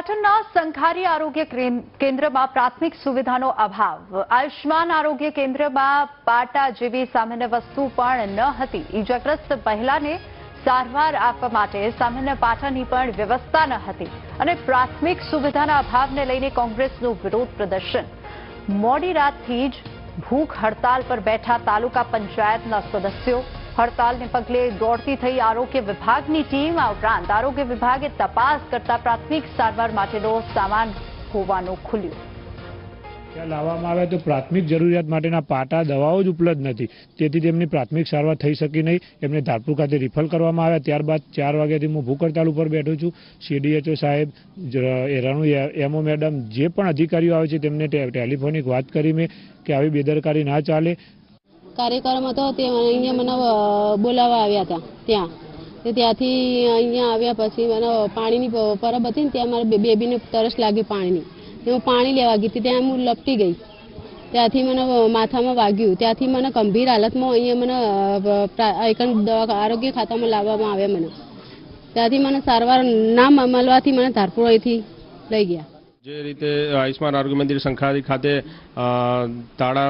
પાટણના સંખારી આરોગ્ય કેન્દ્રમાં પ્રાથમિક સુવિધાનો અભાવ. આયુષ્માન આરોગ્ય કેન્દ્રમાં પાટા જેવી સામાન્ય વસ્તુ પણ ન હતી. ઇજાગ્રસ્ત મહિલાને સારવાર આપવા માટે સામાન્ય પાટાની પણ વ્યવસ્થા ન હતી અને પ્રાથમિક સુવિધાના અભાવને લઈને કોંગ્રેસનું વિરોધ પ્રદર્શન. મોડી રાતથી જ ભૂખ હડતાલ પર બેઠા તાલુકા પંચાયતના સદસ્યો હડતાલને પગલે દોડતી થઈ આરોગ્ય વિભાગની ટીમ આ ઉપરાંત આરોગ્ય વિભાગે તપાસ કરતા પ્રાથમિક સારવાર માટેનો સામાન હોવાનું ખુલ્યું. લાવવામાં આવે તો પ્રાથમિક જરૂરિયાત માટેના પાટા, દવાઓ જ ઉપલબ્ધ નથી. તેથી તેમની પ્રાથમિક સારવાર થઈ શકી નહીં. એમને ધારપુર ખાતે રિફર કરવામાં આવ્યા. ત્યારબાદ ચાર વાગ્યાથી હું ભૂખ હડતાલ ઉપર બેઠો છું. સીડીએચઓ સાહેબ રણુ એમઓ મેડમ, જે પણ અધિકારીઓ આવે છે તેમને ટેલિફોનિક વાત કરી મેં કે આવી બેદરકારી ના ચાલે. કાર્યક્રમ હતો તે અહીંયા મને બોલાવવા આવ્યા હતા, ત્યાં. તો ત્યાંથી અહીંયા આવ્યા પછી મને પાણીની પરબ હતી ને, ત્યાં મારા બેબીને તરસ લાગી પાણીની. હું પાણી લેવા ગઈ હતી, ત્યાં હું લપટી ગઈ. ત્યાંથી મને માથામાં વાગ્યું. ત્યાંથી મને ગંભીર હાલતમાં અહીંયા મને આઈકન દવા, આરોગ્ય ખાતામાં લાવવામાં આવ્યા મને. ત્યાંથી મને સારવાર ના મળવાથી મને ધારપુર અહીંથી લઈ ગયા. જે રીતે આયુષ્માન આરોગ્ય મંદિર સંખારી ખાતે તાળા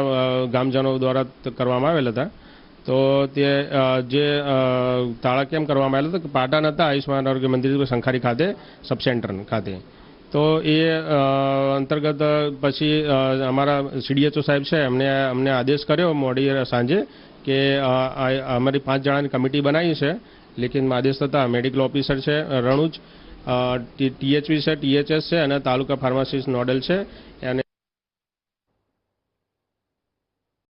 ગામજનો દ્વારા કરવામાં આવેલ હતા. તો તે જે તાળા કેમ કરવામાં આવેલા હતા કે હતા નહોતા આયુષ્માન આરોગ્ય મંદિર સંખારી ખાતે, સબ સેન્ટર ખાતે. તો એ અંતર્ગત, પછી અમારા સીડીએચઓ સાહેબ છે, એમને, અમને આદેશ કર્યો મોડી સાંજે કે અમારી પાંચ જણાની કમિટી બનાવી છે. લેકિન આદેશ થતા મેડિકલ ઓફિસર છે, રણુજ ટીએચવી છે ટીએચએસ છે અને તાલુકા ફાર્માસિસ્ટ નોડલ છે. અને